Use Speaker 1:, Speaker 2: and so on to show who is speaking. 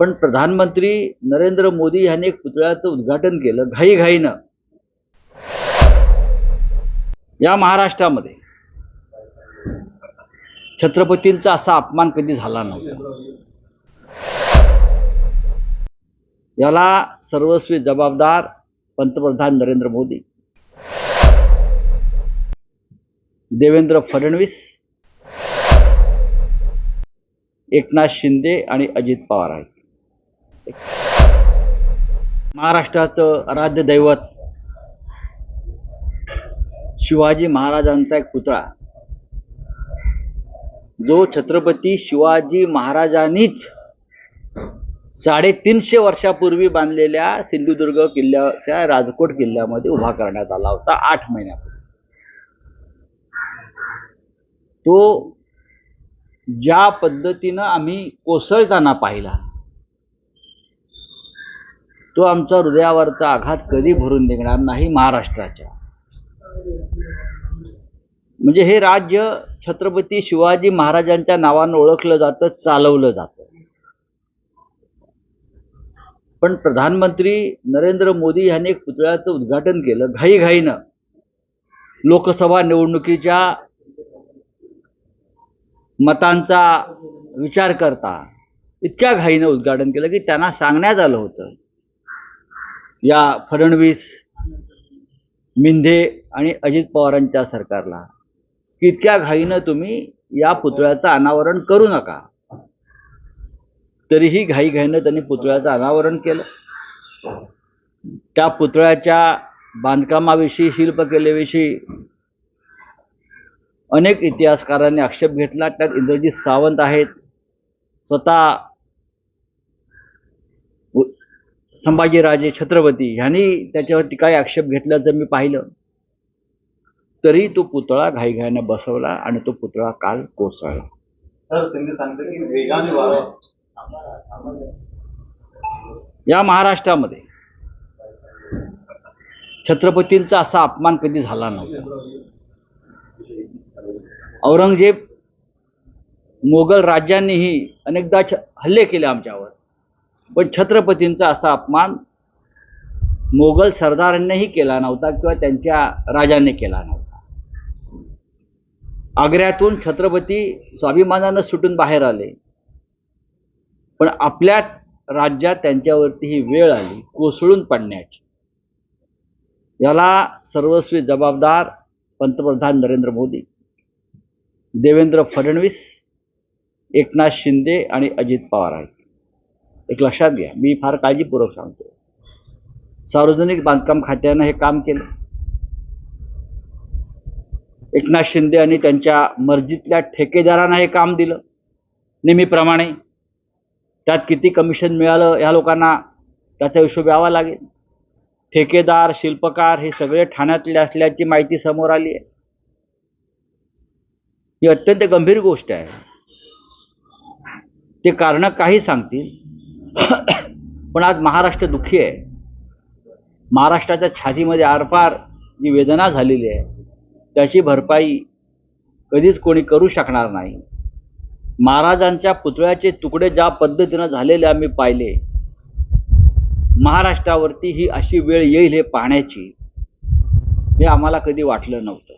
Speaker 1: पण प्रधानमंत्री नरेंद्र मोदी यांनी एक पुतळ्याचं उद्घाटन केलं घाईघाईनं. या महाराष्ट्रामध्ये छत्रपतींचा असा अपमान कधी झाला नव्हता. याला सर्वस्वी जबाबदार पंतप्रधान नरेंद्र मोदी देवेंद्र फडणवीस एकनाथ शिंदे आणि अजित पवार आहेत. महाराष्ट्राचं आराध्य दैवत शिवाजी महाराजांचा एक पुतळा. जो छत्रपती शिवाजी महाराजांनीच साडेतीनशे वर्षापूर्वी बांधलेल्या सिंधुदुर्ग किल्ल्याच्या राजकोट किल्ल्यामध्ये उभा करण्यात आला होता आठ महिन्यापूर्वी. तो ज्या पद्धतीनं आम्ही कोसळताना पाहिला तो आमचा हृदयावरचा आघात कधी भरून निघणार नाही महाराष्ट्राच्या. म्हणजे हे राज्य छत्रपती शिवाजी महाराजांच्या नावानं ओळखलं जातं चालवलं जातं. पण प्रधानमंत्री नरेंद्र मोदी यांनी एक पुतळ्याचं उद्घाटन केलं घाईघाईनं. लोकसभा निवडणुकीच्या मतांचा विचार करता इतक्या घाईनं उद्घाटन केलं की त्यांना सांगण्यात आलं होतं. या फडणवीस मिंधे आणि अजित पवारांच्या सरकारला. की इतक्या घाईनं तुम्ही या पुतळ्याचं अनावरण करू नका. तरीही घाईघाईनं त्यांनी पुतळ्याचं अनावरण केलं. त्या पुतळ्याच्या बांधकामाविषयी शिल्पकलेविषयी अनेक इतिहासकारांनी आक्षेप घेतला. त्यात इंद्रजित सावंत आहेत. स्वतः संभाजीराजे छत्रपती ह्यांनी त्याच्यावरती काही आक्षेप घेतल्याचं मी पाहिलं तरी तो पुतळा घाईघाईनं बसवला आणि तो पुतळा काल कोसळला. या महाराष्ट्रामध्ये छत्रपतींचा असा अपमान कधी झाला नव्हता. औरंगजेब मोगल राज्यांनीही अनेकदा हल्ले केले आमच्यावर. पण छत्रपतींचा असा अपमान मोगल सरदारांनीही केला नव्हता किंवा त्यांच्या राजाने केला नव्हता. आग्र्यातून छत्रपती स्वाभिमानानं सुटून बाहेर आले. पण आपल्या राज्यात त्यांच्यावरती ही वेळ आली कोसळून पडण्याची. याला सर्वस्वी जबाबदार पंतप्रधान नरेंद्र मोदी देवेंद्र फडणवीस एकनाथ शिंदे आणि अजित पवार आहेत. एक लक्षात घ्या. मी फार काळजीपूर्वक सांगतो सार्वजनिक बांधकाम खात्यानं हे काम केलं. एकनाथ शिंदे आणि त्यांच्या मर्जीतल्या ठेकेदारांना हे काम दिलं. नेहमीप्रमाणे त्यात किती कमिशन मिळालं ह्या लोकांना त्याचा हिशोब यावा लागेल. ठेकेदार शिल्पकार हे सगळे ठाण्यातले असल्याची माहिती समोर आली आहे. ही अत्यंत गंभीर गोष्ट आहे. ते कारण काही सांगतील पण आज महाराष्ट्र दुःखी आहे. महाराष्ट्राच्या छातीमध्ये आरपार जी वेदना झालेली आहे त्याची भरपाई कधीच कोणी करू शकणार नाही. महाराजांच्या पुतळ्याचे तुकडे ज्या पद्धतीनं झालेले आम्ही पाहिले महाराष्ट्रावरती ही अशी वेळ येईल हे पाहण्याची हे आम्हाला कधी वाटलं नव्हतं.